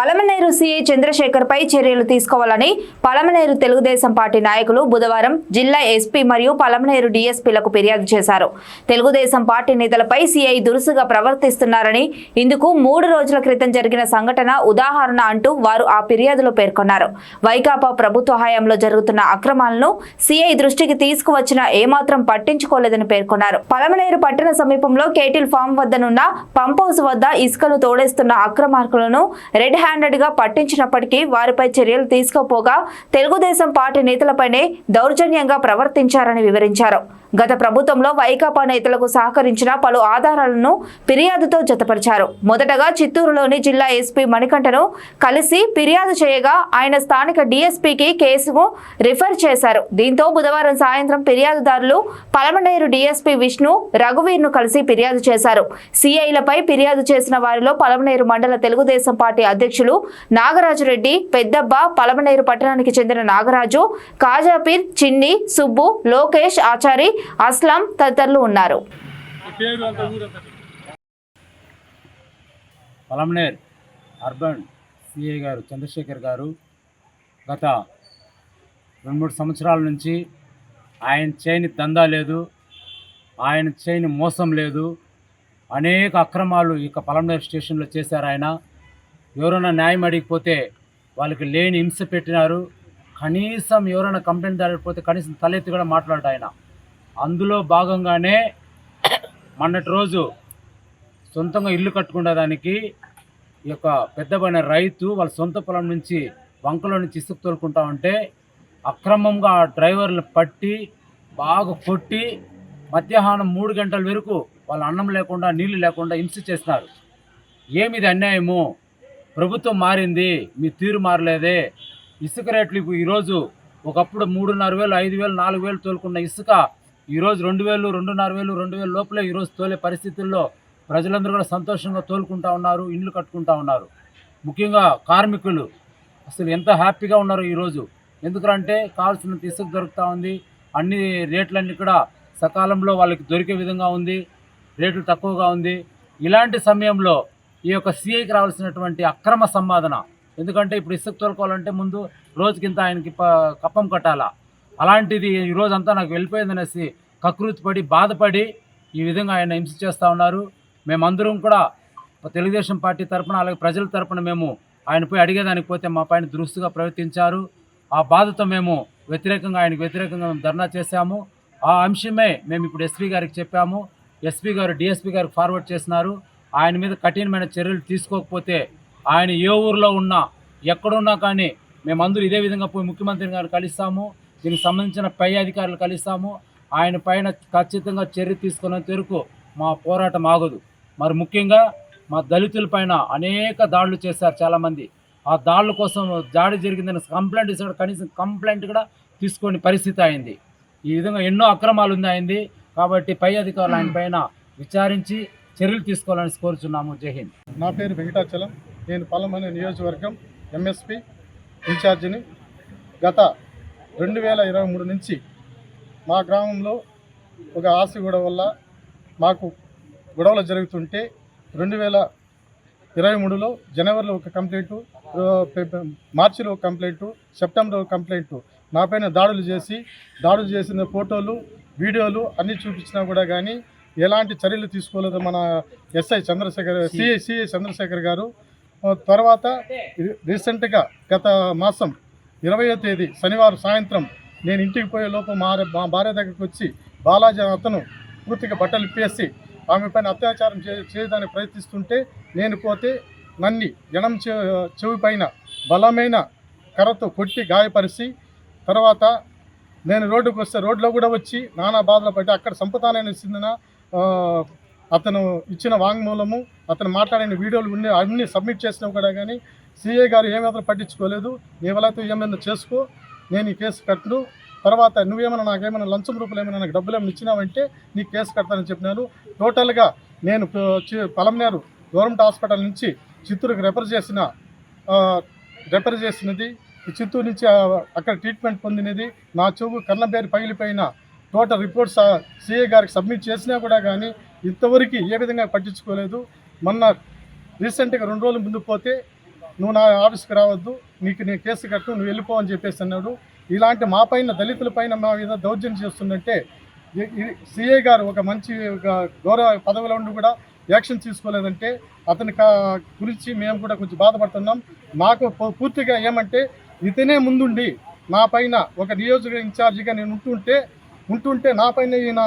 Palamaner CI Chandrasekhar పై చర్యలు తీసుకోవాలని Palamaner Telugu Desam party నాయకులు బుధవారం జిల్లా ఎస్పీ మరియు పలమనేరు డీఎస్పీలకు ఫిర్యాదు చేశారు. తెలుగుదేశం పార్టీ నేతలపై సీఐ దురుసుగా ప్రవర్తిస్తున్నారని ఇందుకు మూడు రోజుల క్రితం జరిగిన సంఘటన ఉదాహరణ అంటూ వారు ఆ ఫిర్యాదులో పేర్కొన్నారు. వైకాపా ప్రభుత్వ హయాంలో జరుగుతున్న అక్రమాలను సీఐ దృష్టికి తీసుకువచ్చినా ఏమాత్రం పట్టించుకోలేదని పేర్కొన్నారు. పలమనేరు పట్టణ సమీపంలో కేటిల్ ఫామ్ వద్దనున్న పంప్ హౌస్ వద్ద ఇసుకను తోడేస్తున్న అక్రమార్కులను రెడ్ హ్యాండెడ్గా పట్టించినప్పటికీ వారిపై చర్యలు తీసుకోపోగా తెలుగుదేశం పార్టీ నేతలపైనే దౌర్జన్యంగా ప్రవర్తించారని వివరించారు. గత ప్రభుత్వంలో వైకాపా నేతలకు సహకరించిన పలు ఆధారాలను ఫిర్యాదుతో జతపరిచారు. మొదటగా చిత్తూరులోని జిల్లా ఎస్పీ మణికంఠను కలిసి ఫిర్యాదు చేయగా ఆయన స్థానిక డీఎస్పీకి కేసును రిఫర్ చేశారు. దీంతో బుధవారం సాయంత్రం ఫిర్యాదుదారులు పలమనేరు డీఎస్పీ విష్ణు రఘువీర్ను కలిసి ఫిర్యాదు చేశారు. సిఐలపై ఫిర్యాదు చేసిన వారిలో పలమనేరు మండల తెలుగుదేశం పార్టీ అధ్యక్షుడు అధ్యక్షులు నాగరాజు రెడ్డి పెద్దబ్బ పలమనేరు పట్టణానికి చెందిన నాగరాజు కాజాపీర్ చిన్ని సుబ్బు లోకేష్ ఆచారి అస్లాం తదితరులు ఉన్నారు. పలమనేర్ అర్బన్ సిఐ గారు చంద్రశేఖర్ గారు గత రెండు మూడు సంవత్సరాల నుంచి ఆయన చేయని దందా లేదు ఆయన చేయని మోసం లేదు. అనేక అక్రమాలు ఇక పలమనేర్ స్టేషన్లో చేశారు ఆయన. ఎవరైనా న్యాయం అడిగిపోతే వాళ్ళకి లేని హింస పెట్టినారు. కనీసం ఎవరైనా కంప్లైంట్ దాడిపోతే కనీసం తలెత్తి కూడా మాట్లాడాడు ఆయన. అందులో భాగంగానే మొన్నటి రోజు సొంతంగా ఇల్లు కట్టుకునే దానికి ఈ యొక్క పెద్దపైన రైతు వాళ్ళ సొంత పొలం నుంచి వంకలో నుంచి ఇసుక తోలుకుంటా ఉంటే అక్రమంగా ఆ డ్రైవర్లు పట్టి బాగా కొట్టి మధ్యాహ్నం మూడు గంటల వరకు వాళ్ళ అన్నం లేకుండా నీళ్ళు లేకుండా హింస చేస్తున్నారు. ఏమిది అన్యాయము? ప్రభుత్వం మారింది మీ తీరు మారలేదే. ఇసుక రేట్లు ఇప్పుడు ఈరోజు ఒకప్పుడు మూడున్నర వేలు ఐదు వేలు నాలుగు వేలు తోలుకున్న ఇసుక ఈరోజు రెండు వేలు రెండున్నర వేలు రెండు వేలు లోపలే ఈరోజు తోలే పరిస్థితుల్లో ప్రజలందరూ కూడా సంతోషంగా తోలుకుంటా ఉన్నారు ఇండ్లు కట్టుకుంటా ఉన్నారు. ముఖ్యంగా కార్మికులు అసలు ఎంత హ్యాపీగా ఉన్నారు ఈరోజు. ఎందుకంటే కావాల్సినంత ఇసుక దొరుకుతూ ఉంది అన్ని రేట్లన్నీ కూడా సకాలంలో వాళ్ళకి దొరికే విధంగా ఉంది రేట్లు తక్కువగా ఉంది. ఇలాంటి సమయంలో ఈ యొక్క సీఐకి రావాల్సినటువంటి అక్రమ సంపాదన. ఎందుకంటే ఇప్పుడు ఇసుక తోలుకోవాలంటే ముందు రోజుకింత ఆయనకి ప- కప్పం కట్టాలా. అలాంటిది ఈ రోజంతా నాకు వెళ్ళిపోయిందనేసి కకృతి పడి బాధపడి ఈ విధంగా ఆయన హింస చేస్తూ ఉన్నారు. మేమందరం కూడా తెలుగుదేశం పార్టీ తరపున అలాగే ప్రజల తరపున మేము ఆయన పోయి అడిగేదానికి పోతే మా పైన దురుస్తుగా ప్రవర్తించారు. ఆ బాధతో మేము వ్యతిరేకంగా ఆయనకు వ్యతిరేకంగా మేము ధర్నా చేశాము. ఆ అంశమే మేము ఇప్పుడు ఎస్పీ గారికి చెప్పాము. ఎస్పీ గారు డిఎస్పీ గారికి ఫార్వర్డ్ చేసినారు. ఆయన మీద కఠినమైన చర్యలు తీసుకోకపోతే ఆయన ఏ ఊర్లో ఉన్నా ఎక్కడున్నా కానీ మేమందరూ ఇదే విధంగా పోయి ముఖ్యమంత్రి గారిని కలుస్తాము దీనికి సంబంధించిన పై అధికారులు కలుస్తాము. ఆయన పైన ఖచ్చితంగా చర్య తీసుకున్నంత వరకు మా పోరాటం ఆగదు. మరి ముఖ్యంగా మా దళితుల పైన అనేక దాడులు చేశారు చాలామంది. ఆ దాడుల కోసం దాడి జరిగిందని కంప్లైంట్ ఇస్తాడు. కనీసం కంప్లైంట్ కూడా తీసుకొని పరిస్థితి అయింది. ఈ విధంగా ఎన్నో అక్రమాలు ఉంది అయింది. కాబట్టి పై అధికారులు ఆయన పైన విచారించి చర్యలు తీసుకోవాలని కోరుచున్నాము. జై హింద్. నా పేరు వెంకటాచలం. నేను పలమని నియోజకవర్గం ఎంఎస్పి ఇన్ఛార్జిని. గత రెండు వేల ఇరవై మూడు నుంచి మా గ్రామంలో ఒక ఆశ గొడవ వల్ల మాకు గొడవలు జరుగుతుంటే రెండు వేల ఇరవై మూడులో జనవరిలో ఒక కంప్లైంటు మార్చిలో ఒక కంప్లైంటు సెప్టెంబర్లో ఒక కంప్లైంటు నా పైన దాడులు చేసి దాడులు చేసిన ఫోటోలు వీడియోలు అన్నీ చూపించినా కూడా కానీ ఎలాంటి చర్యలు తీసుకోలేదు మన SI Chandrasekhar CI CI Chandrasekhar గారు. తర్వాత రీసెంట్గా గత మాసం ఇరవయో తేదీ శనివారం సాయంత్రం నేను ఇంటికి పోయే లోపు మా మా భార్య దగ్గరికి వచ్చి బాలాజీ అతను పూర్తిగా బట్టలు ఇప్పేసి ఆమె పైన అత్యాచారం చే చేయడానికి ప్రయత్నిస్తుంటే నేను పోతే నన్ని ఎడం చె చెవి పైన బలమైన కర్రతో కొట్టి గాయపరిచి తర్వాత నేను రోడ్డుకు వస్తే రోడ్లో కూడా వచ్చి నానా బాధలు పడి అక్కడ సంపతానని చెందిన అతను ఇచ్చిన వాంగ్మూలము అతను మాట్లాడిన వీడియోలు ఉన్ని అన్ని సబ్మిట్ చేసినా కూడా కానీ సిఐ గారు ఏమాత్రం పట్టించుకోలేదు. నీవలైతే ఏమైనా చేసుకో నేను ఈ కేసు కట్టను. తర్వాత నువ్వేమైనా నాకేమైనా లంచం రూపాయలు ఏమైనా నాకు డబ్బులు ఏమైనా ఇచ్చినావంటే నీ కేసు కడతానని చెప్పినాను. టోటల్గా నేను ప- పలమనేరు గవర్నమెంట్ హాస్పిటల్ నుంచి చిత్తూరుకి రెఫర్ చేసిన రెఫర్ చేసినది. ఈ చిత్తూరు నుంచి అక్కడ ట్రీట్మెంట్ పొందినది. నా చెవు కన్నబేరి పగిలిపోయిన టోటల్ రిపోర్ట్స్ సిఏ గారికి సబ్మిట్ చేసినా కూడా కానీ ఇంతవరకు ఏ విధంగా పట్టించుకోలేదు. మొన్న రీసెంట్గా రెండు రోజుల ముందు పోతే నువ్వు నా ఆఫీస్కి రావద్దు నీకు నేను కేసు కట్టు నువ్వు వెళ్ళిపో అని చెప్పేసి అన్నాడు. ఇలాంటి మా పైన దళితుల పైన మా మీద దౌర్జన్యం చేస్తుందంటే సిఐ గారు ఒక మంచి గౌరవ పదవిలో ఉండి కూడా యాక్షన్ తీసుకోలేదంటే అతని కా- గురించి మేము కూడా కొంచెం బాధపడుతున్నాం. మాకు పూ- పూర్తిగా ఏమంటే ఇతనే ముందుండి నా పైన ఒక నియోజక ఇన్ఛార్జిగా నేను ఉంటుంటే ఉంటుంటే నా పైన ఈయన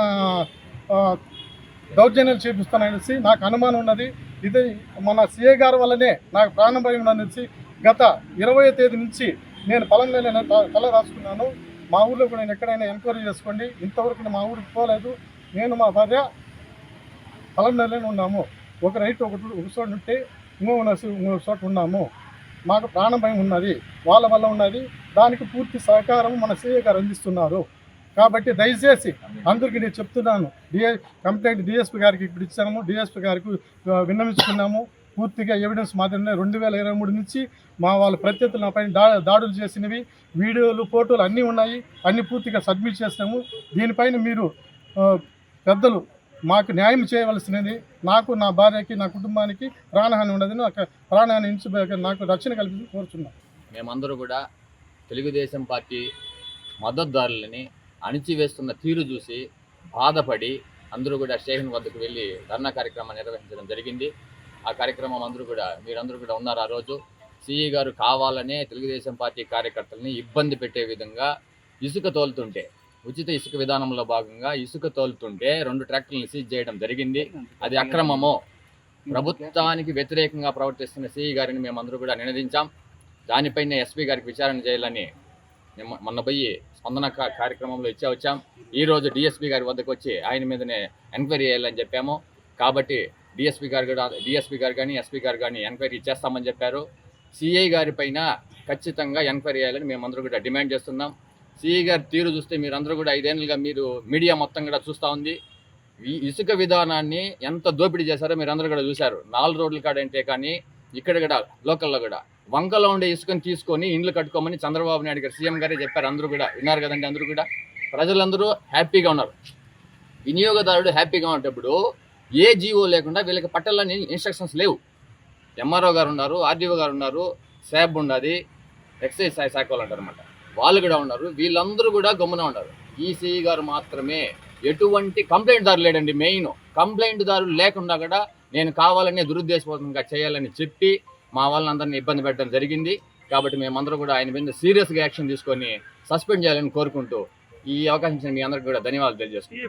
దౌర్జన్యాలు చేపిస్తాననేసి నాకు అనుమానం ఉన్నది. ఇది మన సిఏ గారి వల్లనే నాకు ప్రాణం భయం అనేసి గత ఇరవై తేదీ నుంచి నేను పొలంలో నేను తల రాసుకున్నాను. మా ఊళ్ళో కూడా నేను ఎక్కడైనా ఎంక్వైరీ చేసుకోండి. ఇంతవరకు మా ఊరికి పోలేదు. నేను మా భార్య పొలంలోనే నెలలోనే ఉన్నాము. ఒక రైట్ ఒకటి ఒక చోట ఉంటే ఇంకో ఇంకో చోట ఉన్నాము. మాకు ప్రాణభయం ఉన్నది. వాళ్ళ వల్ల ఉన్నది. దానికి పూర్తి సహకారం మన సీఏ గారు అందిస్తున్నారు. కాబట్టి దయచేసి అందరికీ నేను చెప్తున్నాను డిఏ కంప్లైంట్ డిఎస్పీ గారికి ఇప్పుడు ఇచ్చాము. డిఎస్పీ గారికి విన్నవించుకున్నాము. పూర్తిగా ఎవిడెన్స్ మాత్రమే రెండు వేల ఇరవై మూడు నుంచి మా వాళ్ళ ప్రత్యర్థులు పైన దా దాడులు చేసినవి వీడియోలు ఫోటోలు అన్నీ ఉన్నాయి. అన్నీ పూర్తిగా సబ్మిట్ చేస్తాము దీనిపైన మీరు పెద్దలు మాకు న్యాయం చేయవలసినది నాకు నా భార్యకి నా కుటుంబానికి ప్రాణహాని ఉండదని నాకు ప్రాణహాని నుంచి నాకు రక్షణ కల్పించి కోరుచున్నాను మేమందరూ కూడా తెలుగుదేశం పార్టీ మద్దతుదారులని అణిచివేస్తున్న తీరు చూసి బాధపడి అందరూ కూడా స్టేషన్ వద్దకు వెళ్ళి ధర్నా కార్యక్రమం నిర్వహించడం జరిగింది. ఆ కార్యక్రమం అందరూ కూడా మీరందరూ కూడా ఉన్నారు ఆ రోజు. సిఈ గారు కావాలనే తెలుగుదేశం పార్టీ కార్యకర్తల్ని ఇబ్బంది పెట్టే విధంగా ఇసుక తోలుతుంటే ఉచిత ఇసుక విధానంలో భాగంగా ఇసుక తోలుతుంటే రెండు ట్రాక్టర్లను సీజ్ చేయడం జరిగింది. అది అక్రమమో ప్రభుత్వానికి వ్యతిరేకంగా ప్రవర్తిస్తున్న సిఈ గారిని మేమందరూ కూడా నినదించాం. దానిపైన ఎస్పీ గారికి విచారణ చేయాలని మొన్న పోయి స్పందన కార్యక్రమంలో ఇచ్చే వచ్చాం. ఈరోజు డిఎస్పీ గారి వద్దకు వచ్చి ఆయన మీదనే ఎంక్వైరీ చేయాలని చెప్పాము. కాబట్టి డిఎస్పీ గారు కూడా డిఎస్పీ గారు కానీ ఎస్పీ గారు కానీ ఎంక్వైరీ చేస్తామని చెప్పారు. సిఐ గారి పైన ఖచ్చితంగా ఎంక్వైరీ చేయాలని మేమందరూ కూడా డిమాండ్ చేస్తున్నాం. సిఐ గారి తీరు చూస్తే మీరందరూ కూడా ఐదేళ్ళుగా మీరు మీడియా మొత్తం కూడా చూస్తూ ఉంది. ఈ ఇసుక విధానాన్ని ఎంత దోపిడీ చేశారో మీరు అందరూ కూడా చూశారు. నాలుగు రోడ్ల కాడంటే కానీ ఇక్కడ కూడా లోకల్లో కూడా. వంకలో ఉండే ఇసుకని తీసుకొని ఇండ్లు కట్టుకోమని చంద్రబాబు నాయుడు గారు సీఎం గారే చెప్పారు. అందరూ కూడా విన్నారు కదండి అందరూ కూడా. ప్రజలందరూ హ్యాపీగా ఉన్నారు. వినియోగదారుడు హ్యాపీగా ఉండేటప్పుడు ఏ జీవో లేకుండా వీళ్ళకి పట్టాలని ఇన్స్ట్రక్షన్స్ లేవు. ఎంఆర్ఓ గారు ఉన్నారు ఆర్డీఓ గారు ఉన్నారు శాబ్ ఉన్నది ఎక్సైజ్ శాఖ వాళ్ళు అంటారు అనమాట వాళ్ళు కూడా ఉన్నారు వీళ్ళందరూ కూడా గమ్మున ఉన్నారు. ఈసీఈ గారు మాత్రమే ఎటువంటి కంప్లైంట్ దారు లేడండి మెయిన్. కంప్లైంట్ దారులు లేకుండా కూడా నేను కావాలనే దురుద్దేశపూర్వకంగా చేయాలని చెప్పి మా వాళ్ళందరినీ ఇబ్బంది పెట్టడం జరిగింది. కాబట్టి మేమందరూ కూడా ఆయన మీద సీరియస్గా యాక్షన్ తీసుకొని సస్పెండ్ చేయాలని కోరుకుంటూ ఈ అవకాశం ఇచ్చిన మీ అందరికీ కూడా ధన్యవాదాలు తెలియజేస్తున్నాను